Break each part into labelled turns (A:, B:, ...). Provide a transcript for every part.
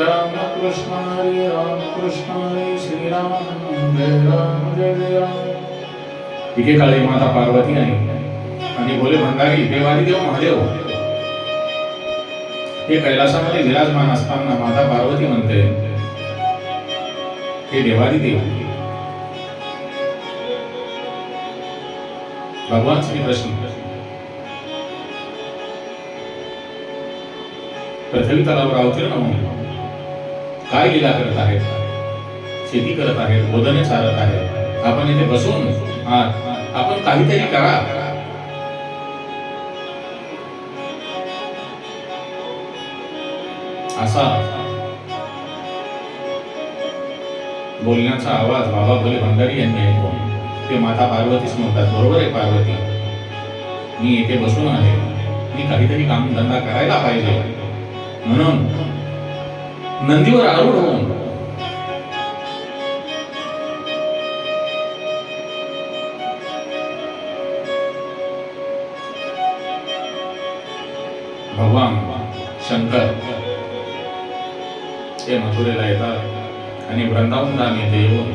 A: रामकृष्ण हरे हरे श्रीराम जय राम जय जय राम. माता पार्वती आहे. आणि बोले भंडारी देवारी देव महादेव. हे कैलासामध्ये विराजमान असताना माता पार्वती म्हणते हे देवारी देव. भगवान श्री कृष्ण प्रथम तलावर अवतीर्ण होऊन काय लिला करत आहेत? शेती करत आहेत वदने चालत आहेत. आपण इथे बसून आपण काहीतरी करा. असा बोलण्याचा आवाज बाबा भोले भंडारी यांनी ऐकून ते माता पार्वतीच म्हणतात बरोबर आहे पार्वती. मी इथे बसून आहे. मी काहीतरी काम धंदा करायला पाहिजे. म्हणून नंदीवर आरूढ होऊन भगवान शंकर ते मथुरेला येतात आणि वृंदावन धाम येथे येऊन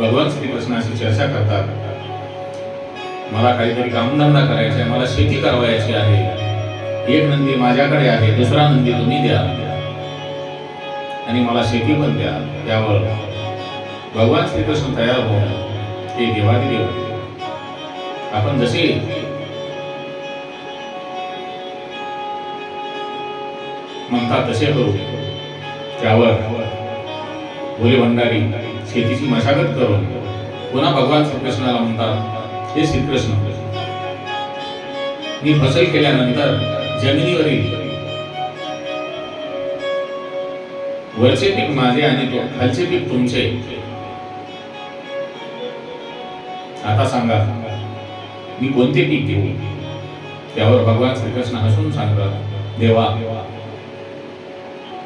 A: भगवान श्रीकृष्णाशी चर्चा करतात. मला काहीतरी कामधंदा करायचा आहे मला शेती करवायची आहे. एक नंदी माझ्याकडे आहे दुसरा नंदी तुम्ही द्या. आणि मला शेती पण द्या. त्यावर भगवान श्रीकृष्ण तयार होऊन ते देवादी देव आपण जसे म्हणतात तसे करू. त्यावर भोले भंडारी शेतीची मशागत करून पुन्हा भगवान श्रीकृष्णाला म्हणतात हे श्रीकृष्ण मी फसल केल्यानंतर जमिनीवरील. वरचे पीक माझे आणि तो खालचे पीक तुमचे. आता सांगा मी कोणते पीक घेऊ? त्यावर भगवान श्रीकृष्ण हसून सांगतात देवा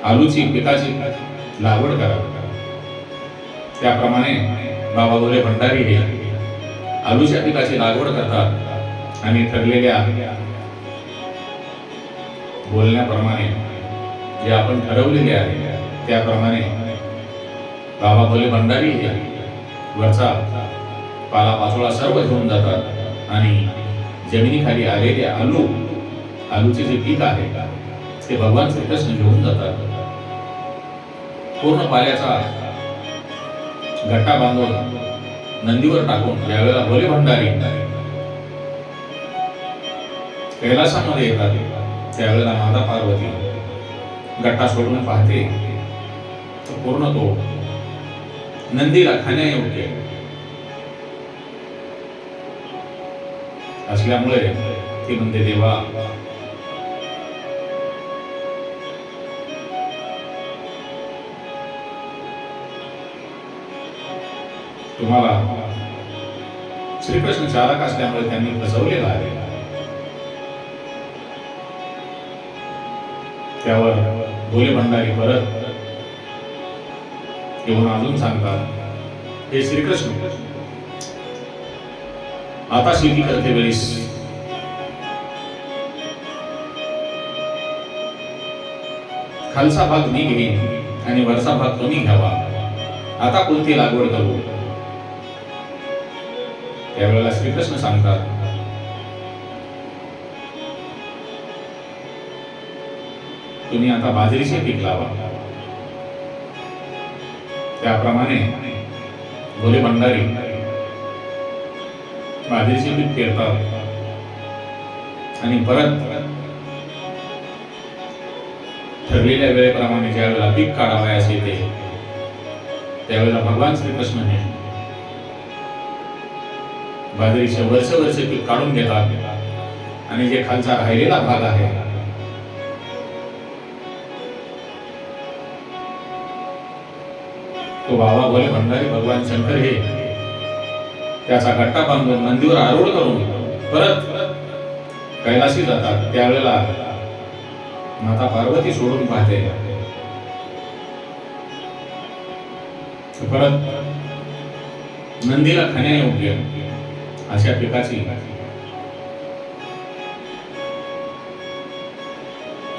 A: आलूची पिकाची लागवड करा. त्याप्रमाणे बाबा बोले भंडारी हे आलूच्या पिकाची लागवड करतात आणि ठरलेल्या बोलण्याप्रमाणे जे आपण ठरवलेले आहे त्याप्रमाणे बाबा भोले भंडारी वरचा पाला पाचोळा सर्व घेऊन जातात आणि जमिनीखाली आलेले आलू आलूचे जे पीक आहे ते भगवान श्रीकृष्ण घेऊन जातात. पूर्ण पाल्याचा गट्टा बांधून नंदीवर टाकून ज्यावेळेला भोले भंडारी कैलासामध्ये येतात त्यावेळेला माता पार्वती गट्टा सोडून पाहते. तर पूर्ण तो नंदीला खाण्यायोग्य असल्यामुळे ती म्हणते देवा तुम्हाला श्रीकृष्ण चालक असल्यामुळे त्यांनी फसवलेला आहे. त्यावर भोले भंडारी परत येऊन अजून सांगतात हे श्रीकृष्ण आता शेती करते वेळेस. खालचा भाग मी घेईन आणि वरचा भाग तुम्ही घ्यावा. आता कोणती लागवड करू? त्यावेळेला श्रीकृष्ण सांगतात तुम्ही आता बाजरीचे पीक लावा. त्याप्रमाणे भोले भंडारी बाजरीचे पीक पेरतात. आणि परत ठरलेल्या वेळेप्रमाणे ज्या वेळेला पीक काढावयास येते त्यावेळेला भगवान श्रीकृष्णने बाजरीचे वर्ष वर्ष पीक काढून घेतात. आणि जे खालचा राहिलेला भाग आहे तो बाबा बोले भंडारी भगवान शंकर हे. त्याचा गट्टा बांधून नंदीवर आरूढ करून परत कैलाशी जातात. त्यावेळेला माता पार्वती सोडून पाहते. परत नंदीला खाण्यायोग्य अशा पिकाची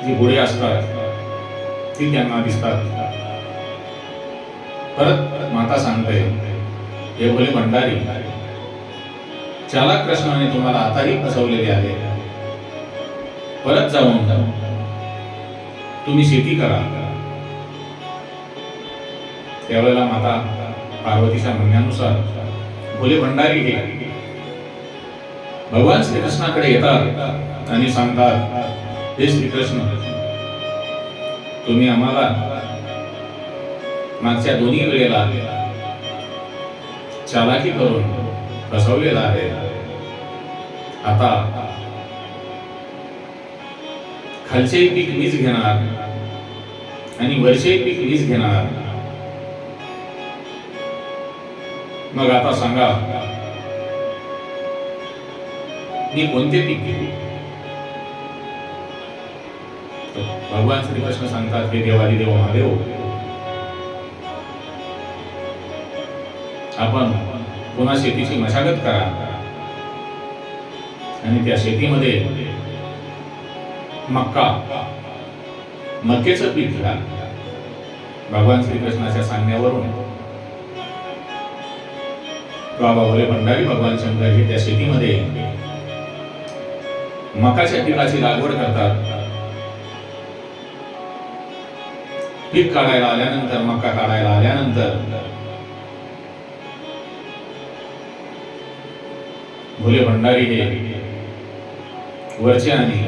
A: जी बुडे असतात ती त्यांना दिसतात. परत माता सांगते हे बोले भंडारी चालक कृष्णाने तुम्हाला आताही फसवलेले आहे. परत जाऊन तुम्ही शेती करा. त्यावेळेला माता पार्वतीच्या म्हणण्यानुसार भोले भंडारी हे भगवान श्रीकृष्णाकडे येतात आणि सांगतात हे श्रीकृष्ण तुम्ही आम्हाला मागच्या दोन्ही वेळेला चालाकी करून फसवलेला आहे. आता खालचे पीक मीच घेणार आणि वरचे पीक मीच घेणार. मग आता सांगा मी कोणते पीक घेऊ? भगवान श्रीकृष्ण सांगतात हे देवादी देव महादेव आपण पुन्हा शेतीची मशागत करा. आणि त्या शेतीमध्ये मक्का मक्केचं पीक घ्या. भगवान श्रीकृष्णाच्या सांगण्यावरून. बाबा भोले भंडारी भगवान शंकर हे त्या शेतीमध्ये मकाच्या पिकाची लागवड करतात. पीक काढायला आल्यानंतर मका काढायला आल्यानंतर भोले भंडारी हे वरचे आणि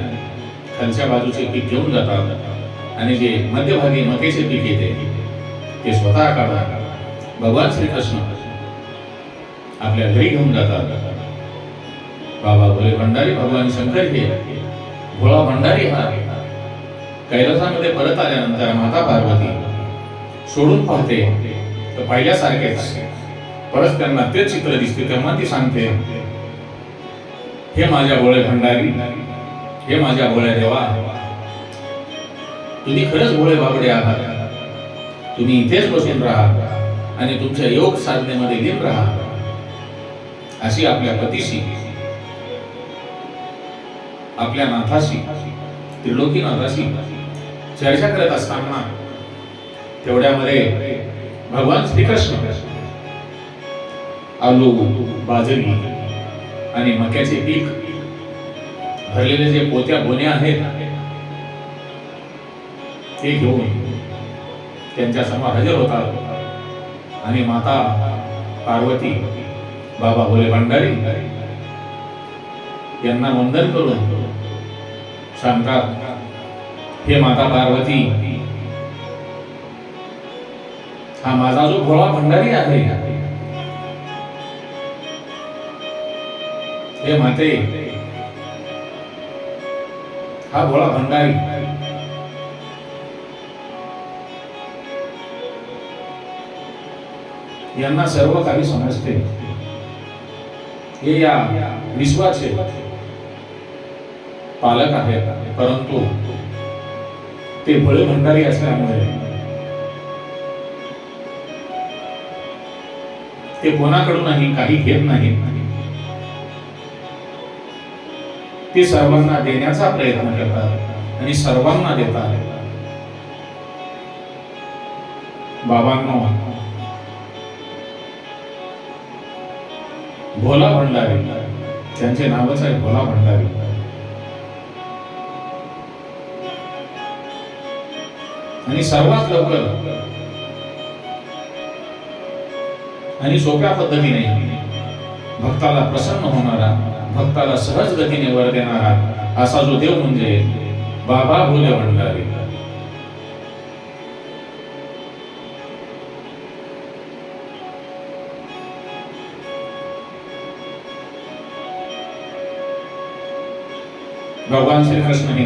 A: खालच्या बाजूचे पीक घेऊन जातात आणि जे मध्यभागी मकेचे पीक येते ते स्वतः काढतात. भगवान श्रीकृष्ण आपल्या घरी घेऊन जातात. बाबा भोले भंडारी भगवान शंकर हे भोळा भंडारी हा. कैलासामध्ये परत आल्यानंतर माता पार्वती सोडून पाहते तर पहिल्यासारखेच. परत त्यांना तेच चित्र दिसते तेव्हा ती सांगते हे माझ्या भोळे भंडारी हे माझ्या भोळ्या देवा. तुम्ही खरंच भोळे बाबडे आहात. तुम्ही इथेच बसून राहा आणि तुमच्या योग साधनेमध्ये लीन राहा. अशी आपल्या पतीशी आपल्या नाथाशी त्रिलोकीनाथाशी चर्चा करत असताना तेवढ्यामध्ये भगवान श्रीकृष्ण आलो बाजरी. आणि मक्याचे पीक भरलेले जे पोत्या बोन्या आहेत ते घेऊन त्यांच्यासमोर हजर होतात. आणि माता पार्वती बाबा भोले भंडारी यांना वंदन करून सांगतात हे माता पार्वती हा माझा जो भोळा भंडारी आहे हे माते हा भोळा भंडारी. यांना सर्व काही समजते. हे या विश्वाचे पालक आहेत परंतु ते भोळे भंडारी असल्यामुळे ते कोणाकडूनही काही घेत नाहीत. ते सर्वांना देण्याचा प्रयत्न करतात आणि सर्वांना देतात. बाबांनो भोला भंडारी त्यांचे नावच आहे भोला भंडारी. आणि सर्वात लवकर आणि सोप्या पद्धतीने भक्ताला प्रसन्न होणारा भक्ताला सहज गतीने वर देणारा असा जो देव म्हणजे बाबा भोले भंडारी. भगवान श्रीकृष्ण हे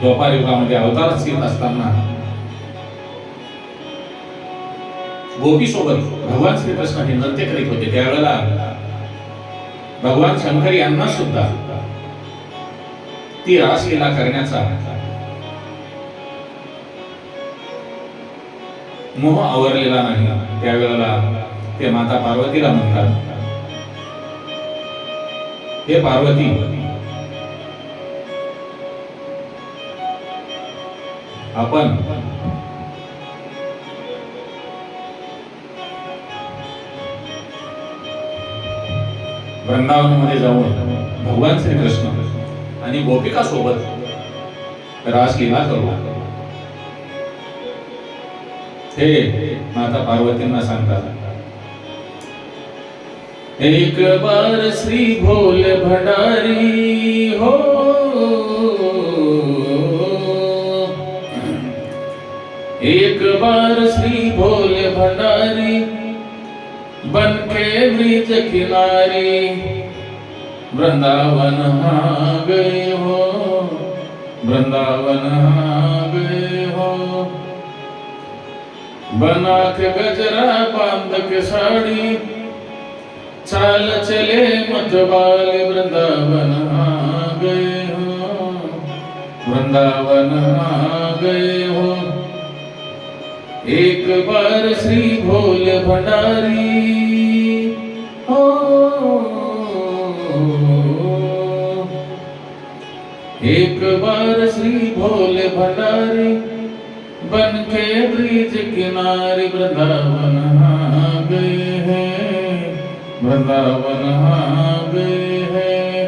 A: द्वापार युगामध्ये अवतार स्थित असताना गोपी सोबत भगवान श्रीकृष्ण हे नृत्य करीत होते. त्यावेळेला भगवान शंकर यांना सुद्धा ती रासलीला करण्याचा मोह आवरलेला नाही. त्यावेळेला ते माता पार्वतीला म्हणतात हे पार्वती आपण वृंदावनमध्ये जाऊन भगवान श्रीकृष्ण आणि गोपिका सोबत रासलीला करू. हे माता पार्वतींना सांगतात. एक बार श्री भोल भंडारी हो. एक बार श्री भोल भंडारी बन के ब्रिज किनारे वृंदावन हा गए हो वृंदावन हाँ गए हो। बना के गजरा बांध के साड़ी चाल चले मतबाल वृंदावन आ गए हो वृंदावन आ गए हो। एक बार श्री भोल भंडारी। एक बार श्री भोल भंडारी बन के ब्रिज किनारे वृंदावन हाँ गए हैं, वृंदावन हाँ गए हैं।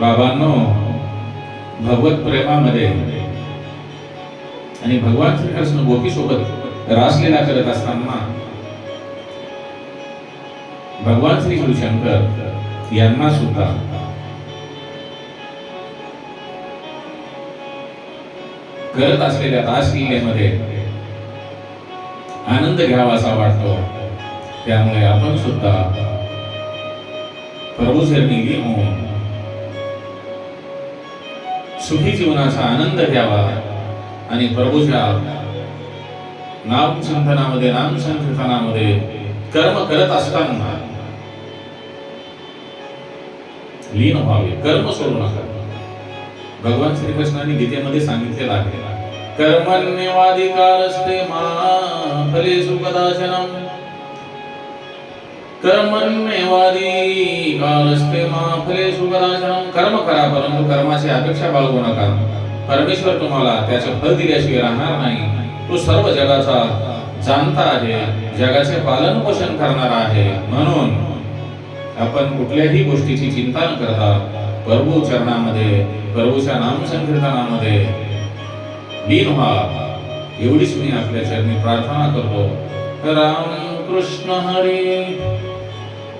A: बाबांनो, भगवत प्रेमामध्ये आणि भगवान श्रीकृष्ण गोपी सोबत रासलीला करत असताना भगवान श्री शिवशंकर यांना सुद्धा करत असलेल्या रासलीलेमध्ये आनंद घ्यावा असा वाटतो. त्यामुळे आपण सुद्धा प्रभू घेऊन सुखी जीवनाचा आनंद घ्यावा. आणि प्रभूच्या नाम चिंतनामध्ये नाम संकीर्तनामध्ये कर्म करत असताना लीन व्हावे. कर्म सोडू नका. भगवान श्रीकृष्णाने गीतेमध्ये सांगितलेलं आहे कर्मण्यवाधिकारस्ते मा फलेषु कदाचनम कर्मण्यवाधिकारस्ते मा फलेषु कदाचनम कर्म करा परंतु कर्माची अपेक्षा बाळगू नका। परमेश्वर तुम्हाला त्याचे फल दिल्याशिवाय राहणार नाही. तो सर्व जगाचा जाणता आहे जगाचे पालन पोषण करणारा आहे. म्हणून आपण कुठल्याही गोष्टीची चिंता न करता प्रभू चरणामध्ये प्रभूच्या नाम संकीर्तनामध्ये लीन व्हा. एवढीच मी आपल्या चरणी प्रार्थना करतो. राम कृष्ण हरी.